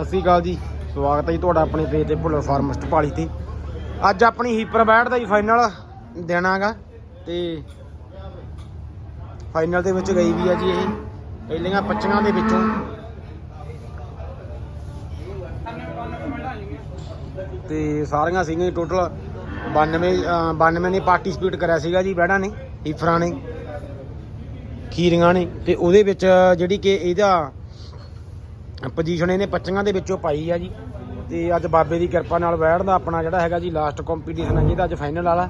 ਸਤਿ ਸ਼੍ਰੀ ਅਕਾਲ ਜੀ। ਸਵਾਗਤ ਹੈ ਜੀ ਤੁਹਾਡਾ ਆਪਣੇ ਪੇਜ ਤੇ ਭੁੱਲਰ ਫਾਰਮਿਸਟ ਪਾਲੀ ਤੇ। ਅੱਜ ਆਪਣੀ ਹੀਪਰ ਬੈਟ ਦਾ ਹੀ ਫਾਈਨਲ ਦੇਣਾਗਾ ਤੇ ਫਾਈਨਲ ਦੇ ਵਿੱਚ ਗਈ ਵੀ ਆ ਜੀ ਇਹ। ਪਹਿਲੀਆਂ 25 ਦੇ ਵਿੱਚੋਂ। ਤੇ ਸਾਰੀਆਂ ਸੀਗੀਆਂ ਟੋਟਲ 92 ਅਹ 92 ਨੇ ਪਾਰਟਿਸਿਪੇਟ ਕਰਿਆ ਸੀਗਾ ਜੀ ਬੈੜਾਂ ਨੇ ਹੀਫਰਾਂ ਨੇ, ਖੀਰੀਆਂ ਨੇ। ਤੇ ਉਹਦੇ ਵਿੱਚ ਜਿਹੜੀ ਕਿ ਇਹਦਾ ਪੋਜੀਸ਼ਨ ਇਹਨੇ 25 ਦੇ ਵਿੱਚੋਂ ਪਾਈ ਆ ਜੀ। ਤੇ ਅੱਜ ਬਾਬੇ ਦੀ ਕਿਰਪਾ ਨਾਲ ਬੈਠ ਦਾ ਆਪਣਾ ਜਿਹੜਾ ਹੈਗਾ ਜੀ ਲਾਸਟ ਕੰਪੀਟੀਸ਼ਨ ਹੈ ਜਿਹਦਾ ਅੱਜ ਫਾਈਨਲ ਵਾਲਾ।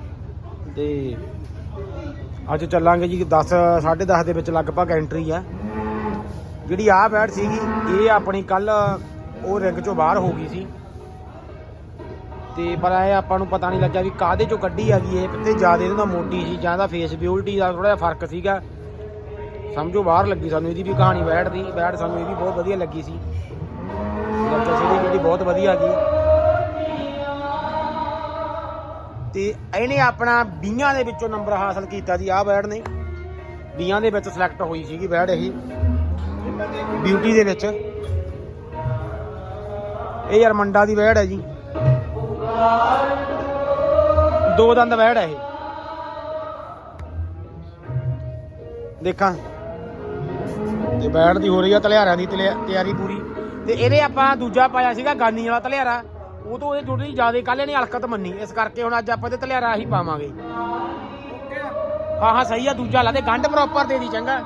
ਤੇ ਅੱਜ ਚੱਲਾਂਗੇ ਜੀ 10 10:30 ਦੇ ਵਿੱਚ ਲਗਭਗ ਐਂਟਰੀ ਆ। ਜਿਹੜੀ ਆ ਬੈਠ ਸੀਗੀ, ਇਹ ਆਪਣੀ ਕੱਲ ਉਹ ਰਿੰਗ ਚੋਂ ਬਾਹਰ ਹੋ ਗਈ ਸੀ। ਤੇ ਪਰ ਇਹ ਆਪਾਂ ਨੂੰ ਪਤਾ ਨਹੀਂ ਲੱਗਿਆ ਵੀ ਕਾਦੇ ਚੋਂ ਕੱਢੀ ਆ ਗਈ, ਇਹ ਕਿਤੇ ਜ਼ਿਆਦਾ ਇਹਦਾ ਮੋਟੀ ਸੀ, ਜਾਂ ਦਾ ਫੇਸ ਬਿਊਲਟੀ ਦਾ ਥੋੜਾ ਜਿਹਾ ਫ਼ਰਕ ਸੀਗਾ। ਸਮਝੋ ਬਾਹਰ ਲੱਗੀ ਸਾਨੂੰ ਇਹਦੀ ਵੀ ਕਹਾਣੀ ਬੈਠ ਦੀ ਬੈਠ ਸਾਨੂੰ ਇਹ ਵੀ ਬਹੁਤ ਵਧੀਆ ਲੱਗੀ ਸੀ। ਲੱਗਾ ਸੀ ਜਿਹੜੀ ਬਹੁਤ ਵਧੀਆ ਗਈ ਤੇ ਇਹਨੇ ਆਪਣਾ 20 ਦੇ ਵਿੱਚੋਂ ਨੰਬਰ ਹਾਸਲ ਕੀਤਾ ਜੀ, ਆਹ ਬੈੜ ਨੇ। 20 ਦੇ ਵਿੱਚ ਸਿਲੈਕਟ ਹੋਈ ਸੀਗੀ ਬੈੜ ਇਹ। ਬਿਊਟੀ ਦੇ ਵਿੱਚ। ਇਹ ਯਾਰ ਮੰਡਾ ਦੀ ਬੈੜ ਹੈ ਜੀ। ਦੋ ਦੰਦ ਬੈੜ ਹੈ ਇਹ। ਦੇਖਾਂ। ਤੇ ਬੈੜ ਦੀ ਹੋ ਰਹੀ ਆ ਤਲਿਆਰਿਆਂ ਦੀ ਤਲਿਆ- ਤਿਆਰੀ ਪੂਰੀ। ਤੇ ਇਹਦੇ ਆਪਾਂ ਦੂਜਾ ਪਾਇਆ ਸੀਗਾ ਗਾਨੀ ਵਾਲਾ ਤਲਿਆਰਾ ਉਹ ਤੋਂ ਇਹ ਥੋੜੀ ਜ਼ਿਆਦਾ ਕੱਲ ਨੇ ਹਲਕਤ ਮੰਨੀ। ਇਸ ਕਰਕੇ ਹੁਣ ਅੱਜ ਆਪਾਂ ਤੇ ਤਲਿਆਰਾ ਹੀ ਪਾਵਾਂਗੇ। ਹਾਂ ਹਾਂ, ਸਹੀ ਆ, ਦੂਜਾ ਲਾ ਦੇ। ਗੰਢ ਪ੍ਰੋਪਰ ਦੇ ਦੀ, ਚੰਗਾ।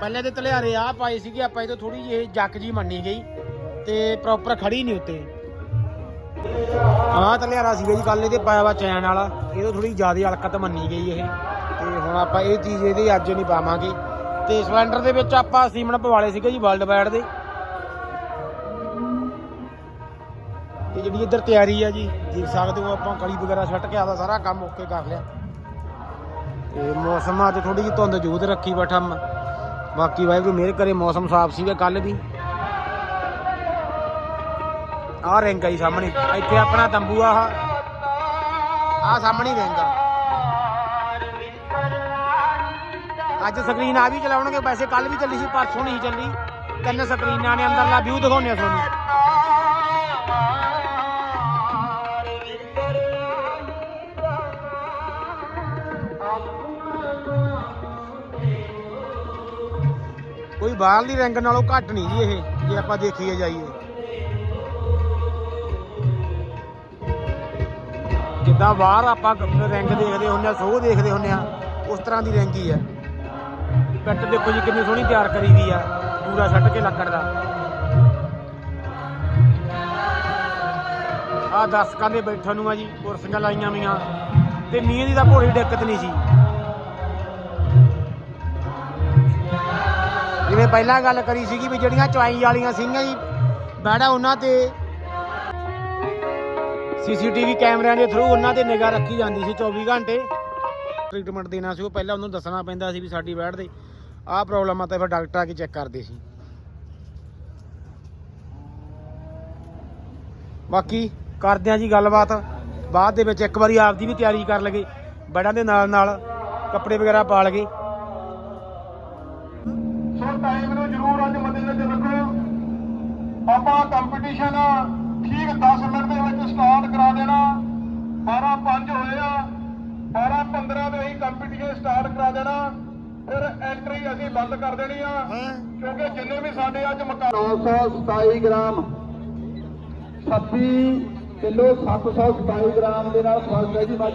ਪਹਿਲੇ ਤੇ ਤਲਿਆਰੇ ਆ ਪਾਏ ਸੀਗੇ, ਆਪਾਂ ਇਹ ਤੋਂ ਥੋੜੀ ਜਿਹੀ ਜੱਕ ਜੀ ਮੰਨੀ ਗਈ। ਤੇ ਪ੍ਰੋਪਰ ਖੜੀ ਨਹੀਂ ਉੱਤੇ। ਆਹ ਤਲਿਆਰਾ ਸੀਗਾ ਜੀ ਕੱਲ ਇਹਦੇ ਪਾਇਆ ਵਾ ਚੈਨ ਵਾਲਾ। ਇਹ ਤੋਂ ਥੋੜੀ ਜ਼ਿਆਦਾ ਹਲਕਤ ਮੰਨੀ ਗਈ ਇਹ। ਤੇ ਹੁਣ ਆਪਾਂ ਇਹ ਚੀਜ਼ ਇਹਦੇ ਅੱਜ ਨਹੀਂ ਪਾਵਾਂਗੇ। ਤੇ ਸਿਲੰਡਰ ਦੇ ਵਿੱਚ ਆਪਾਂ ਸੀਮਨ ਪਵਾਲੇ ਸੀਗੇ ਜੀ ਵਰਲਡ ਵਾਈਡ ਦੇ। ਤੇ ਜਿਹੜੀ ਇੱਧਰ ਤਿਆਰੀ ਆ ਜੀ, ਦੇਖ ਸਕਦੇ ਹੋ ਆਪਾਂ ਕਲੀ ਵਗੈਰਾ ਛੱਟ ਕੇ ਆਦਾ ਸਾਰਾ ਕੰਮ ਓਕੇ ਕਰ ਲਿਆ। ਤੇ ਮੌਸਮ ਅੱਜ ਥੋੜੀ ਜਿਹੀ ਧੁੰਦ ਜੂਦ ਰੱਖੀ ਬੈਠਾ ਮੈਂ। ਬਾਕੀ ਵਾਹਿਗੁਰੂ ਮਿਹਰ ਕਰੇ, ਮੌਸਮ ਸਾਫ਼ ਸੀਗਾ ਕੱਲ ਵੀ। ਆਹ ਰਿੰਗ ਆ ਜੀ ਸਾਹਮਣੇ, ਇੱਥੇ ਆਪਣਾ ਤੰਬੂ ਆ ਆਹ ਸਾਹਮਣੇ ਰਿੰਗ ਆ। ਅੱਜ ਸਕਰੀਨ ਆ ਵੀ ਚਲਾਉਣਗੇ, ਵੈਸੇ ਕੱਲ ਵੀ ਚੱਲੀ ਸੀ, ਪਰਸੋਂ ਨਹੀਂ ਚੱਲੀ। ਤਿੰਨ ਸਕਰੀਨਾਂ ਨੇ ਅੰਦਰਲਾ ਵਿਊ ਦਿਖਾਉਂਦੇ ਆ ਤੁਹਾਨੂੰ। ਕੋਈ ਬਾਹਰਲੀ ਰੰਗ ਨਾਲੋਂ ਘੱਟ ਨਹੀਂ ਜੀ ਇਹ, ਜੇ ਆਪਾਂ ਦੇਖੀਏ ਜਾਈਏ। ਜਿੱਦਾਂ ਬਾਹਰ ਆਪਾਂ ਰਿੰਗ ਦੇਖਦੇ ਹੁੰਦੇ ਆ, ਸੋਹ ਦੇਖਦੇ ਹੁੰਦੇ ਆ, ਉਸ ਤਰ੍ਹਾਂ ਦੀ ਰਿੰਗ ਹੀ ਆ ਦੇਖੋ ਜੀ ਕਿੰਨੀ ਸੋਹਣੀ ਤਿਆਰ ਕਰੀ ਦੀ ਆ, ਪੂਰਾ ਛੱਟ ਕੇ ਲੱਕੜ ਦਾ। ਆ ਦਸਕਾਂ ਦੇ ਬੈਠਣ ਨੂੰ ਆ ਜੀ, ਕੁਰਸੀਆਂ ਲਾਈਆਂ ਵੀਆਂ ਤੇ ਮੀਂਹ ਦੀ ਤਾਂ ਕੋਈ ਦਿੱਕਤ ਨਹੀਂ ਸੀ। ਜਿਵੇਂ ਪਹਿਲਾਂ ਗੱਲ ਕਰੀ ਸੀਗੀ ਵੀ ਜਿਹੜੀਆਂ ਚਵਾਈ ਵਾਲੀਆਂ ਸੀਗੀਆਂ ਜੀ ਬੈੜਾ ਉਹਨਾਂ ਤੇ। ਸੀਸੀਟੀਵੀ ਕੈਮਰਿਆਂ ਦੇ ਥਰੂ ਉਹਨਾਂ ਤੇ ਨਿਗਾਹ ਰੱਖੀ ਜਾਂਦੀ ਸੀ 24 ਘੰਟੇ। ਟ੍ਰੀਟਮੈਂਟ ਦੇਣਾ ਸੀ, ਉਹ ਪਹਿਲਾਂ ਉਹਨੂੰ ਦੱਸਣਾ ਪੈਂਦਾ ਸੀ ਵੀ ਸਾਡੀ ਬੈੜ ਦੇ। ਆਹ ਪ੍ਰੋਬਲਮ ਆ, ਤਾਂ ਫਿਰ ਡਾਕਟਰ ਆ ਕੇ ਚੈੱਕ ਕਰਦੇ ਸੀ। ਬਾਕੀ ਕਰਦੇ ਆ ਜੀ ਗੱਲਬਾਤ। ਬਾਅਦ ਦੇ ਵਿੱਚ ਇੱਕ ਵਾਰੀ ਆਪਦੀ ਵੀ ਤਿਆਰੀ ਕਰ ਲਗੇ ਬੈੜਾਂ ਦੇ ਨਾਲ ਨਾਲ ਕੱਪੜੇ ਵਗੈਰਾ ਪਾ ਲਗੇ। ਸੋ ਟਾਈਮ ਨੂੰ ਜ਼ਰੂਰ ਅੱਜ ਮੱਦੇਨਜ਼ਰ ਰੱਖੋ। ਆਪਾਂ ਕੰਪੀਟੀਸ਼ਨ ਠੀਕ 10 ਮਿੰਟ ਦੇ ਵਿੱਚ ਸਟਾਰਟ ਕਰਾ ਦੇਣਾ। 12 5 ਹੋਏ ਆ। 12 15 ਦੇ ਅਸੀਂ ਕੰਪੀਟੀਸ਼ਨ ਸਟਾਰਟ ਕਰਾ ਦੇਣਾ। ਫਿਰ ਐਂਟਰੀ ਅਸੀਂ ਬੰਦ ਕਰ ਦੇਣੀ ਆ। ਕਿਉਂਕਿ ਜਿੰਨੇ ਵੀ ਸਾਡੇ ਅੱਜ ਮੁਕਾ 927 ਗ੍ਰਾਮ। 26 ਕਿਲੋ 727 ਗ੍ਰਾਮ ਦੇ ਨਾਲ ਫਸਟ ਹੈ ਜੀ ਮੱਝ